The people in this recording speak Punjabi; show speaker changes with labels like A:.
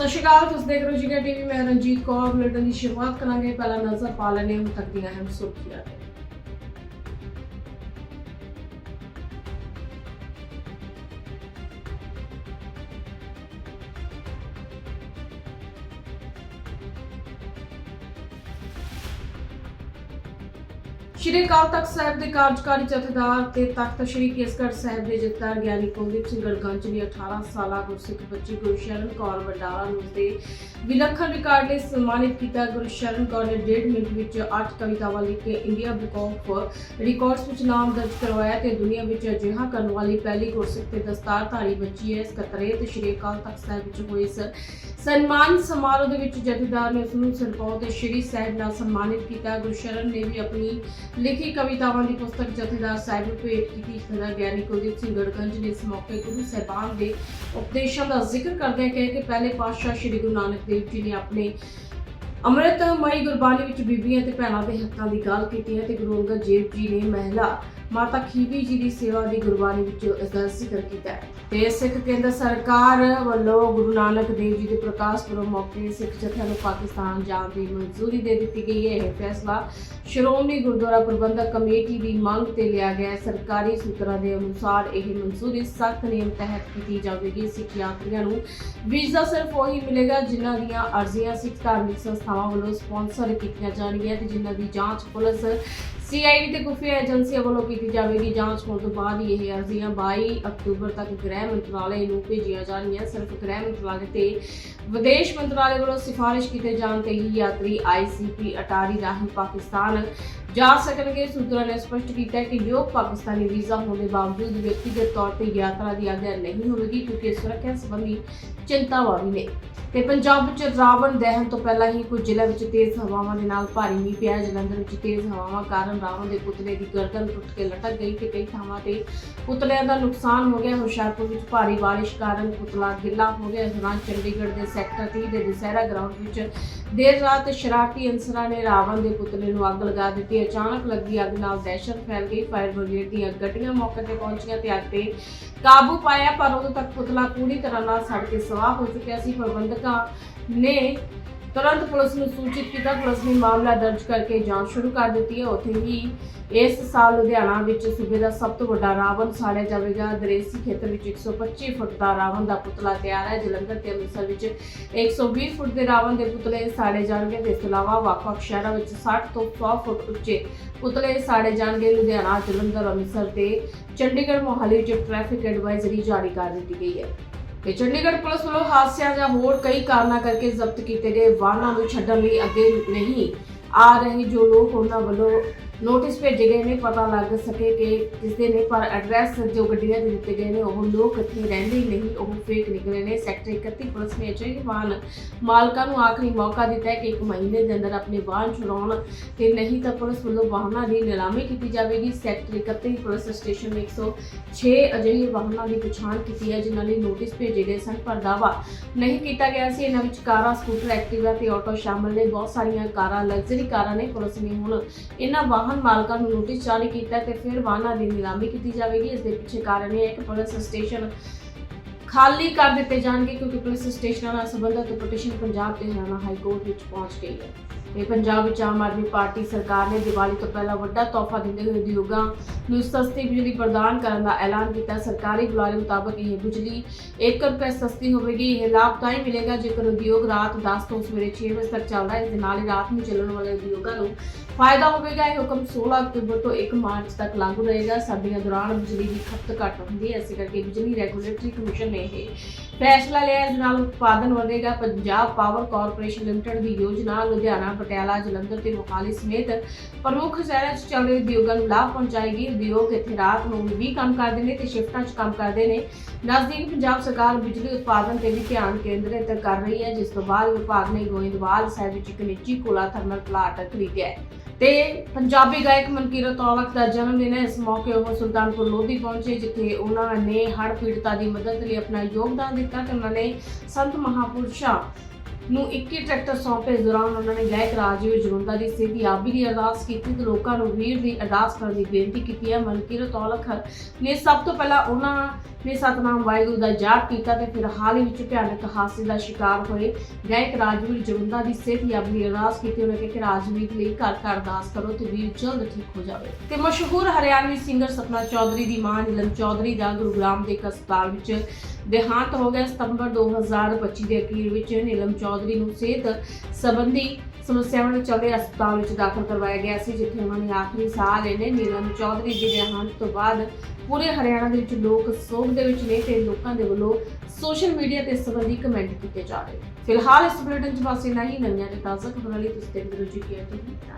A: ਸਤਿ ਸ਼੍ਰੀ ਅਕਾਲ, ਤੁਸੀਂ ਦੇਖ ਰਹੇ ਹੋ ਜੀਗਾ ਟੀਵੀ, ਮੈਂ ਰਣਜੀਤ ਕੌਰ, ਬੁਲੇਟਿਨ ਦੀ ਸ਼ੁਰੂਆਤ ਕਰਾਂਗੇ। ਪਹਿਲਾਂ ਨਜ਼ਰ ਪਾ ਲੈਣੇ ਹੁਣ ਤੱਕ ਦੀਆਂ ਅਹਿਮ ਸੁਰਖੀਆਂ ਸ਼੍ਰੀ ਅਕਾਲ ਤਖਤ ਸਾਹਿਬ ਦੇ ਕਾਰਜਕਾਰੀ ਜਥੇਦਾਰ ਤੇ ਤਖਤ ਸ਼੍ਰੀ ਕੇਸਗੜ੍ਹ ਸਾਹਿਬ ਦੇ ਜਥੇਦਾਰ ਗਿਆਨੀ ਕੁਲਦੀਪ ਸਿੰਘ ਗੜਗੰਜ ਨੇ 18 ਸਾਲਾ ਗੁਰਸਿੱਖ ਬੱਚੀ ਗੁਰਸ਼ਰਨ ਕੌਰ ਵਡਾਲਾ ਨੂੰ ਉਸਦੇ ਵਿਲੱਖਣ ਰਿਕਾਰਡ ਲਈ ਸਨਮਾਨਿਤ ਕੀਤਾ। ਗੁਰਸ਼ਰਨ ਕੌਰ ਨੇ 1.5 ਮਿੰਟ ਵਿੱਚ 8 ਕਵਿਤਾਵਾਂ ਲਿਖ ਕੇ ਇੰਡੀਆ ਬੁੱਕ ਆਫ ਰਿਕਾਰਡਸ ਵਿੱਚ ਨਾਮ ਦਰਜ ਕਰਵਾਇਆ ਤੇ ਦੁਨੀਆ ਵਿੱਚ ਅਜਿਹਾ ਕਰਨ ਵਾਲੀ ਪਹਿਲੀ ਗੁਰਸਿੱਖ ਤੇ ਦਸਤਾਰਧਾਰੀ ਬੱਚੀ ਹੈ। ਇਸ ਕਤਰੇ ਤੇ ਸ਼੍ਰੀ ਅਕਾਲ ਤਖਤ ਸਾਹਿਬ ਵਿੱਚ ਹੋਏ ਇਸ ਸਨਮਾਨ ਸਮਾਰੋਹ ਦੇ ਵਿੱਚ ਜਥੇਦਾਰ ਨੇ ਉਸ ਨੂੰ ਸਰਪੌ ਤੇ ਸ਼੍ਰੀ ਸਾਹਿਬ ਨਾਲ ਸਨਮਾਨਿਤ ਕੀਤਾ। ਗੁਰਸ਼ਰਨ ਨੇ ਵੀ ਆਪਣੀ ਲਿਖੀ ਕਵਿਤਾਵਾਂ ਦੀ ਪੁਸਤਕ ਜਥੇਦਾਰ ਸਾਹਿਬ ਭੇਟ ਕੀਤੀ। ਜਥੇਦਾਰ ਗਿਆਨੀ ਕੁਲਦੀਪ ਸਿੰਘ ਗੜਗੰਜ ਨੇ ਇਸ ਮੌਕੇ ਗੁਰੂ ਸਾਹਿਬਾਨ ਦੇ ਉਪਦੇਸ਼ਾਂ ਦਾ ਜ਼ਿਕਰ ਕਰਦਿਆਂ ਕਿਹਾ ਕਿ ਪਹਿਲੇ ਪਾਤਸ਼ਾਹ ਸ੍ਰੀ ਗੁਰੂ ਨਾਨਕ ਦੇਵ ਜੀ ਨੇ ਆਪਣੇ ਅੰਮ੍ਰਿਤਮਈ ਗੁਰਬਾਣੀ ਵਿੱਚ ਬੀਬੀਆਂ ਤੇ ਭੈਣਾਂ ਦੇ ਹੱਕਾਂ ਦੀ ਗੱਲ ਕੀਤੀ ਹੈ ਤੇ ਗੁਰੂ ਅੰਗਦ ਦੇਵ ਜੀ ਨੇ ਮਹਿਲਾ ਮਾਤਾ ਖੀਵੀ ਜੀ ਦੀ ਸੇਵਾ ਦੀ ਗੁਰਬਾਣੀ ਵਿੱਚ ਇਸ ਦਾ ਜ਼ਿਕਰ ਕੀਤਾ ਹੈ। ਤੇ ਸਿੱਖ ਕੇਂਦਰ ਸਰਕਾਰ ਵੱਲੋਂ ਗੁਰੂ ਨਾਨਕ ਦੇਵ ਜੀ ਦੇ ਪ੍ਰਕਾਸ਼ ਪੁਰਬ ਮੌਕੇ ਸਿੱਖ ਜਥਿਆਂ ਨੂੰ ਪਾਕਿਸਤਾਨ ਜਾਣ ਦੀ ਮਨਜ਼ੂਰੀ ਦੇ ਦਿੱਤੀ ਗਈ ਹੈ। ਇਹ ਫੈਸਲਾ ਸ਼੍ਰੋਮਣੀ ਗੁਰਦੁਆਰਾ ਪ੍ਰਬੰਧਕ ਕਮੇਟੀ ਦੀ ਮੰਗ ਤੇ ਲਿਆ ਗਿਆ ਹੈ। ਸਰਕਾਰੀ ਸੂਤਰਾਂ ਦੇ ਅਨੁਸਾਰ ਇਹ ਮਨਜ਼ੂਰੀ ਸਖਤ ਨਿਯਮ ਤਹਿਤ ਕੀਤੀ ਜਾਵੇਗੀ। ਸਿੱਖ ਯਾਤਰੀਆਂ ਨੂੰ ਵੀਜ਼ਾ ਸਿਰਫ ਉਹੀ ਮਿਲੇਗਾ ਜਿਨ੍ਹਾਂ ਦੀਆਂ ਅਰਜ਼ੀਆਂ ਸਿੱਖ ਧਾਰਮਿਕ ਸੰਸਥਾਵਾਂ ਵੱਲੋਂ ਸਪਾਂਸਰ ਕੀਤੀਆਂ ਜਾਣਗੀਆਂ ਤੇ ਜਿਨ੍ਹਾਂ ਦੀ ਜਾਂਚ ਪੁਲਿਸ ਸੀਆਈਡੀ ਤੇ ਖੁਫੀਆ ਏਜੰਸੀਆਂ ਵੱਲੋਂ ਕੀਤੀ ਜਾਵੇਗੀ ਜਾਂਚ ਹੋਣ ਤੋਂ ਬਾਅਦ ਹੀ ਇਹ ਅਰਜ਼ੀਆਂ 22 ਅਕਤੂਬਰ ਤੱਕ ਗ੍ਰਹਿ ਮੰਤਰਾਲੇ ਨੂੰ ਭੇਜੀਆਂ ਜਾਣਗੀਆਂ। ਸਿਰਫ ਗ੍ਰਹਿ ਮੰਤਰਾਲੇ ਤੇ ਵਿਦੇਸ਼ ਮੰਤਰਾਲੇ ਵੱਲੋਂ ਸਿਫਾਰਿਸ਼ ਕੀਤੇ ਜਾਣ ਤੇ ਹੀ ਯਾਤਰੀ ਆਈਸੀਪੀ ਅਟਾਰੀ ਰਾਹੀਂ ਪਾਕਿਸਤਾਨ ਜਾ ਸਕਣਗੇ। ਸੂਤਰਾਂ ਨੇ ਸਪਸ਼ਟ ਕੀਤਾ ਕਿ ਯੋਗ ਪਾਕਿਸਤਾਨੀ ਵੀਜ਼ਾ ਹੋਣ ਦੇ ਬਾਵਜੂਦ ਵਿਅਕਤੀਗਤ ਤੌਰ ਤੇ ਯਾਤਰਾ ਦੀ ਆਗਿਆ ਨਹੀਂ ਹੋਵੇਗੀ, ਕਿਉਂਕਿ ਸੁਰੱਖਿਆ ਸੰਬੰਧੀ ਚਿੰਤਾਵਾਂ ਵੀ ਨੇ। ਤੇ ਪੰਜਾਬ ਵਿੱਚ ਰਾਵਣ ਦਹਨ ਤੋਂ ਪਹਿਲਾਂ ਹੀ ਕੁਝ ਜ਼ਿਲ੍ਹਿਆਂ ਵਿੱਚ ਤੇਜ਼ ਹਵਾਵਾਂ ਦੇ ਨਾਲ ਭਾਰੀ ਮੀਂਹ ਪਿਆ ਜਲੰਧਰ ਵਿੱਚ ਤੇਜ਼ ਹਵਾਵਾਂ ਕਾਰਨ ਰਾਵਣ ਦੇ ਪੁਤਲੇ ਦੀ ਗਰਦਨ ਟੁੱਟ ਕੇ ਲਟਕ ਗਈ ਤੇ ਕਈ ਥਾਵਾਂ ਤੇ ਪੁਤਲਿਆਂ ਦਾ ਨੁਕਸਾਨ ਹੋ ਗਿਆ। ਹੁਸ਼ਿਆਰਪੁਰ ਵਿੱਚ ਭਾਰੀ ਬਾਰਿਸ਼ ਕਾਰਨ ਪੁਤਲਾ ਗਿੱਲਾ ਹੋ ਗਿਆ। ਇਸ ਦੌਰਾਨ ਚੰਡੀਗੜ੍ਹ ਦੇ ਸੈਕਟਰ 30 ਦੇ ਦੁਸਹਿਰਾ ਗਰਾਊਂਡ ਵਿੱਚ ਦੇਰ ਰਾਤ ਸ਼ਰਾਰਤੀ ਅਨਸਰਾਂ ਨੇ ਰਾਵਣ ਦੇ ਪੁਤਲੇ ਨੂੰ ਅੱਗ ਲਗਾ ਦਿੱਤੀ ਅਚਾਨਕ ਲੱਗੀ ਅੱਗ ਨਾਲ ਦਹਿਸ਼ਤ ਫੈਲ ਗਈ। ਫਾਇਰ ਬ੍ਰਿਗੇਡ ਦੀਆਂ ਗੱਡੀਆਂ ਮੌਕੇ ਤੇ ਪਹੁੰਚੀਆਂ ਤੇ ਅੱਗ ਤੇ ਕਾਬੂ ਪਾਇਆ, ਪਰ ਉਦੋਂ ਤੱਕ ਪੁਤਲਾ ਪੂਰੀ ਤਰ੍ਹਾਂ ਨਾਲ ਸੜ ਕੇ ਸਵਾਹ ਹੋ ਚੁੱਕਿਆ ਸੀ। ਪ੍ਰਬੰਧਕਾਂ ਨੇ ਤੁਰੰਤ ਪੁਲਿਸ ਨੂੰ ਸੂਚਿਤ ਕੀਤਾ, ਪੁਲਿਸ ਨੇ ਮਾਮਲਾ ਦਰਜ ਕਰਕੇ ਜਾਂਚ ਸ਼ੁਰੂ ਕਰ ਦਿੱਤੀ ਹੈ। ਉੱਥੇ ਹੀ ਇਸ ਸਾਲ ਲੁਧਿਆਣਾ ਵਿੱਚ ਸੂਬੇ ਦਾ ਸਭ ਤੋਂ ਵੱਡਾ ਰਾਵਣ ਸਾੜਿਆ ਜਾਵੇਗਾ। ਦਰੇਸੀ ਖੇਤਰ ਵਿੱਚ 125 ਫੁੱਟ ਦਾ ਰਾਵਣ ਦਾ ਪੁਤਲਾ ਤਿਆਰ ਹੈ। ਜਲੰਧਰ ਤੇ ਅੰਮ੍ਰਿਤਸਰ ਵਿੱਚ 120 ਫੁੱਟ ਦੇ ਰਾਵਣ ਦੇ ਪੁਤਲੇ ਸਾੜੇ ਜਾਣਗੇ। ਤੇ ਇਸ ਤੋਂ ਇਲਾਵਾ ਵੱਖ-ਵੱਖ ਸ਼ਹਿਰਾਂ ਵਿੱਚ 60 ਤੋਂ 100 ਫੁੱਟ ਉੱਚੇ ਪੁਤਲੇ ਸਾੜੇ ਜਾਣਗੇ। ਲੁਧਿਆਣਾ, ਜਲੰਧਰ, ਅੰਮ੍ਰਿਤਸਰ ਤੇ ਚੰਡੀਗੜ੍ਹ ਮੋਹਾਲੀ ਵਿੱਚ ਟ੍ਰੈਫਿਕ ਐਡਵਾਈਜ਼ਰੀ ਜਾਰੀ ਕਰ ਦਿੱਤੀ ਗਈ ਹੈ। ਤੇ ਚੰਡੀਗੜ੍ਹ ਪੁਲਿਸ ਵੱਲੋਂ ਹਾਦਸਿਆਂ ਜਾਂ ਹੋਰ ਕਈ ਕਾਰਨਾਂ ਕਰਕੇ ਜ਼ਬਤ ਕੀਤੇ ਗਏ ਵਾਹਨਾਂ ਨੂੰ ਛੱਡਣ ਲਈ ਅੱਗੇ ਨਹੀਂ ਆ ਰਹੇ ਜੋ ਲੋਕ ਉਹਨਾਂ ਵੱਲੋਂ ਨੋਟਿਸ ਭੇਜੇ ਗਏ ਨੇ, ਪਤਾ ਲੱਗ ਸਕੇ ਕਿ ਕਿਸਦੇ ਨੇ ਪਰ ਐਡਰੈਸ ਜੋ ਗੱਡੀਆਂ ਦੇ ਦਿੱਤੇ ਗਏ ਨੇ, ਉਹ ਲੋਕ ਇੱਥੇ ਰਹਿੰਦੇ ਹੀ ਨਹੀਂ, ਉਹ ਫੇਕ ਨਿਕਲੇ ਨੇ। ਸੈਕਟਰ 31 ਪੁਲਿਸ ਨੇ ਅਜਿਹੇ ਵਾਹਨ ਮਾਲਕਾਂ ਨੂੰ ਆਖਰੀ ਮੌਕਾ ਦਿੱਤਾ ਹੈ ਕਿ ਇੱਕ ਮਹੀਨੇ ਦੇ ਅੰਦਰ ਆਪਣੇ ਵਾਹਨ ਛੁਡਾਉਣ ਤੇ ਨਹੀਂ ਤਾਂ ਪੁਲਿਸ ਵੱਲੋਂ ਵਾਹਨਾਂ ਦੀ ਨਿਲਾਮੀ ਕੀਤੀ ਜਾਵੇਗੀ। ਸੈਕਟਰ 31 ਪੁਲਿਸ ਸਟੇਸ਼ਨ ਨੇ 106 ਅਜਿਹੇ ਵਾਹਨਾਂ ਦੀ ਪਛਾਣ ਕੀਤੀ ਹੈ, ਜਿਨ੍ਹਾਂ ਲਈ ਨੋਟਿਸ ਭੇਜੇ ਗਏ ਸਨ, ਪਰ ਦਾਵਾ ਨਹੀਂ ਕੀਤਾ ਗਿਆ ਸੀ। ਇਹਨਾਂ ਵਿੱਚ ਕਾਰਾਂ, ਸਕੂਟਰ, ਐਕਟਿਵਾ ਤੇ ਆਟੋ ਸ਼ਾਮਲ ਨੇ। ਬਹੁਤ ਸਾਰੀਆਂ ਕਾਰਾਂ ਲਗਜ਼ਰੀ ਕਾਰਾਂ ਨੇ। ਪੁਲਿਸ ਨੇ ਹੁਣ ਇਹਨਾਂ ਵਾਹਨ ਮਾਲਕਾਂ ਨੂੰ ਨੋਟਿਸ ਜਾਰੀ ਕੀਤਾ ਤੇ ਫਿਰ ਵਾਹਨਾਂ ਦੀ ਨਿਲਾਮੀ ਕੀਤੀ ਜਾਵੇਗੀ। ਇਸ ਦੇ ਪਿੱਛੇ ਕਾਰਨ ਇਹ ਹੈ ਕਿ ਪੁਲਿਸ ਸਟੇਸ਼ਨ ਖਾਲੀ ਕਰ ਦਿੱਤੇ ਜਾਣਗੇ ਕਿਉਂਕਿ ਪੁਲਿਸ ਸਟੇਸ਼ਨਾਂ ਨਾਲ ਸੰਬੰਧਿਤ ਪਟੀਸ਼ਨ ਪੰਜਾਬ ਤੇ ਹਰਿਆਣਾ ਹਾਈ ਕੋਰਟ ਵਿੱਚ ਪਹੁੰਚ ਗਈ ਹੈ। ਇਹ ਪੰਜਾਬ ਵਿੱਚ ਆਮ ਆਦਮੀ ਪਾਰਟੀ ਸਰਕਾਰ ਨੇ ਦੀਵਾਲੀ ਤੋਂ ਪਹਿਲਾਂ ਵੱਡਾ ਤੋਹਫਾ ਦਿੰਦੇ ਹੋਏ ਉਦਯੋਗਾਂ ਨੂੰ ਸਸਤੀ ਬਿਜਲੀ ਪ੍ਰਦਾਨ ਕਰਨ ਦਾ ਐਲਾਨ ਕੀਤਾ। ਸਰਕਾਰੀ ਬੁਲਾਰੇ ਮੁਤਾਬਕ ਇਹ ਬਿਜਲੀ 1 ਰੁਪਏ ਸਸਤੀ ਹੋਵੇਗੀ। ਇਹ ਲਾਭ ਤਾਂ ਹੀ ਮਿਲੇਗਾ ਜੇਕਰ ਉਦਯੋਗ ਰਾਤ 10 ਤੋਂ ਸਵੇਰੇ 6 ਵਜੇ ਤੱਕ ਚੱਲਦਾ ਹੈ। ਇਸ ਦੇ ਨਾਲ ਹੀ ਰਾਤ ਨੂੰ ਚੱਲਣ ਵਾਲੇ ਉਦਯੋਗਾਂ ਨੂੰ ਫਾਇਦਾ ਹੋਵੇਗਾ। ਇਹ ਹੁਕਮ 16 ਅਕਤੂਬਰ ਤੋਂ 1 ਮਾਰਚ ਤੱਕ ਲਾਗੂ ਰਹੇਗਾ। ਸਰਦੀਆਂ ਦੌਰਾਨ ਬਿਜਲੀ ਦੀ ਖਪਤ ਘੱਟ ਹੁੰਦੀ ਹੈ। ਇਸੇ ਕਰਕੇ ਬਿਜਲੀ ਰੈਗੂਲੇਟਰੀ ਕਮਿਸ਼ਨ ਨੇ ਇਹ ਫੈਸਲਾ ਲਿਆ ਇਸ ਨਾਲ ਉਤਪਾਦਨ ਵਧੇਗਾ। ਪੰਜਾਬ ਪਾਵਰ ਕਾਰਪੋਰੇਸ਼ਨ ਲਿਮਟਿਡ ਦੀ ਯੋਜਨਾ ਲੁਧਿਆਣਾ ਪਟਿਆਲਾ, ਜਲੰਧਰ ਤੇ ਮੋਹਾਲੀ ਸਮੇਤ ਪ੍ਰਮੁੱਖ ਸ਼ਹਿਰਾਂ 'ਚ ਚੱਲ ਰਹੇ ਉਦਯੋਗਾਂ ਨੂੰ ਲਾਭ ਪਹੁੰਚਾਏਗੀ। ਉਦਯੋਗ ਇੱਥੇ ਰਾਤ ਨੂੰ ਵੀ ਕੰਮ ਕਰਦੇ ਨੇ ਤੇ ਸ਼ਿਫਟਾਂ 'ਚ ਕੰਮ ਕਰਦੇ ਨੇ। ਨਜ਼ਦੀਕ ਪੰਜਾਬ ਸਰਕਾਰ ਬਿਜਲੀ ਉਤਪਾਦਨ ਤੇ ਵੀ ਧਿਆਨ ਕੇਂਦਰਿਤ ਕਰ ਰਹੀ ਹੈ, ਜਿਸ ਤੋਂ ਬਾਅਦ ਵਿਭਾਗ ਨੇ ਗੋਇੰਦਵਾਲ ਸਾਹਿਬ ਵਿੱਚ ਇੱਕ ਨਿੱਜੀ ਕੋਲਾ ਥਰਮਲ ਪਲਾਂਟ ਖਰੀਦਿਆ ਹੈ। ਤੇ ਪੰਜਾਬੀ ਗਾਇਕ ਮਨਕੀਰਤ ਔਲਖ ਦਾ ਜਨਮ ਦਿਨ ਹੈ। ਇਸ ਮੌਕੇ ਉਹ ਸੁਲਤਾਨਪੁਰ ਲੋਧੀ ਪਹੁੰਚੇ, ਜਿੱਥੇ ਉਹਨਾਂ ਨੇ ਹੜ੍ਹ ਪੀੜਤਾਂ ਦੀ ਮਦਦ ਲਈ ਆਪਣਾ ਯੋਗਦਾਨ ਦਿੱਤਾ ਤੇ ਉਹਨਾਂ ਨੇ ਸੰਤ ਮਹਾਪੁਰਸ਼ਾਂ ਨੂੰ 21 ਟਰੈਕਟਰ ਸੌਂਪੇ ਇਸ ਦੌਰਾਨ ਉਹਨਾਂ ਨੇ ਗਾਇਕ ਰਾਜੀਵ ਜੁੰਦਾ ਦੀ ਸਿਹਤਯਾਬੀ ਦੀ ਅਰਦਾਸ ਕੀਤੀ ਤੇ ਲੋਕਾਂ ਨੂੰ ਵੀਰ ਦੀ ਅਰਦਾਸ ਕਰਨ ਦੀ ਬੇਨਤੀ ਕੀਤੀ ਹੈ। ਮਨਕੀਰਤ ਔਲਖ ਨੇ ਸਭ ਤੋਂ ਪਹਿਲਾਂ ਉਹਨਾਂ ਨੇ ਸਤਨਾਮ ਵਾਹਿਗੁਰੂ ਦਾ ਜਾਪ ਕੀਤਾ ਤੇ ਫਿਰ ਹਾਲ ਹੀ ਵਿੱਚ ਭਿਆਨਕ ਹਾਦਸੇ ਦਾ ਸ਼ਿਕਾਰ ਹੋਏ। ਗਾਇਕ ਰਾਜਵੀਰ ਜਵੰਦਾ ਦੀ ਸਿਹਤਯਾਬੀ ਦੀ ਅਰਦਾਸ ਕੀਤੀ। ਉਹਨਾਂ ਕਿਹਾ ਕਿ ਰਾਜਵੀਰ ਲਈ ਘਰ ਘਰ ਅਰਦਾਸ ਕਰੋ ਤੇ ਵੀਰ ਜਲਦ ਠੀਕ ਹੋ ਜਾਵੇ। ਤੇ ਮਸ਼ਹੂਰ ਹਰਿਆਣਵੀ ਸਿੰਗਰ ਸਪਨਾ ਚੌਧਰੀ ਦੀ ਮਾਂ ਨੀਲਮ ਚੌਧਰੀ ਦਾ ਗੁਰੂਗ੍ਰਾਮ ਦੇ ਇੱਕ ਹਸਪਤਾਲ ਵਿੱਚ ਦੇਹਾਂਤ ਹੋ ਗਿਆ। ਸਤੰਬਰ 2025 ਦੇ ਅਖੀਰ ਵਿੱਚ ਨੀਲਮ ਚੌਧਰੀ ਨੂੰ ਸਿਹਤ ਸੰਬੰਧੀ ਸਮੱਸਿਆਵਾਂ ਦੇ ਚੱਲਦੇ ਹਸਪਤਾਲ ਵਿੱਚ ਦਾਖਲ ਕਰਵਾਇਆ ਗਿਆ ਸੀ, ਜਿੱਥੇ ਉਹਨਾਂ ਨੇ ਆਖਰੀ ਸਾਹ ਲਏ ਨੇ ਨੀਲਮ ਚੌਧਰੀ ਦੇ ਦੇਹਾਂਤ ਤੋਂ ਬਾਅਦ ਪੂਰੇ ਹਰਿਆਣਾ ਦੇ ਵਿੱਚ ਲੋਕ ਸੋਗ ਦੇ ਵਿੱਚ ਨੇ ਤੇ ਲੋਕਾਂ ਦੇ ਵੱਲੋਂ ਸੋਸ਼ਲ ਮੀਡੀਆ ਤੇ ਇਸ ਸੰਬੰਧੀ ਕਮੈਂਟ ਕੀਤੇ ਜਾ ਰਹੇ ਨੇ। ਫਿਲਹਾਲ ਇਸ ਬੁਲੇਟਿਨ 'ਚ ਬਸ ਇੰਨਾ ਹੀ। ਨਵੀਆਂ ਤੇ ਤਾਜ਼ਾ ਖਬਰਾਂ ਲਈ ਤੁਸੀਂ ਦੇਖਦੇ ਰਹੋ ਜੀ ਕੀ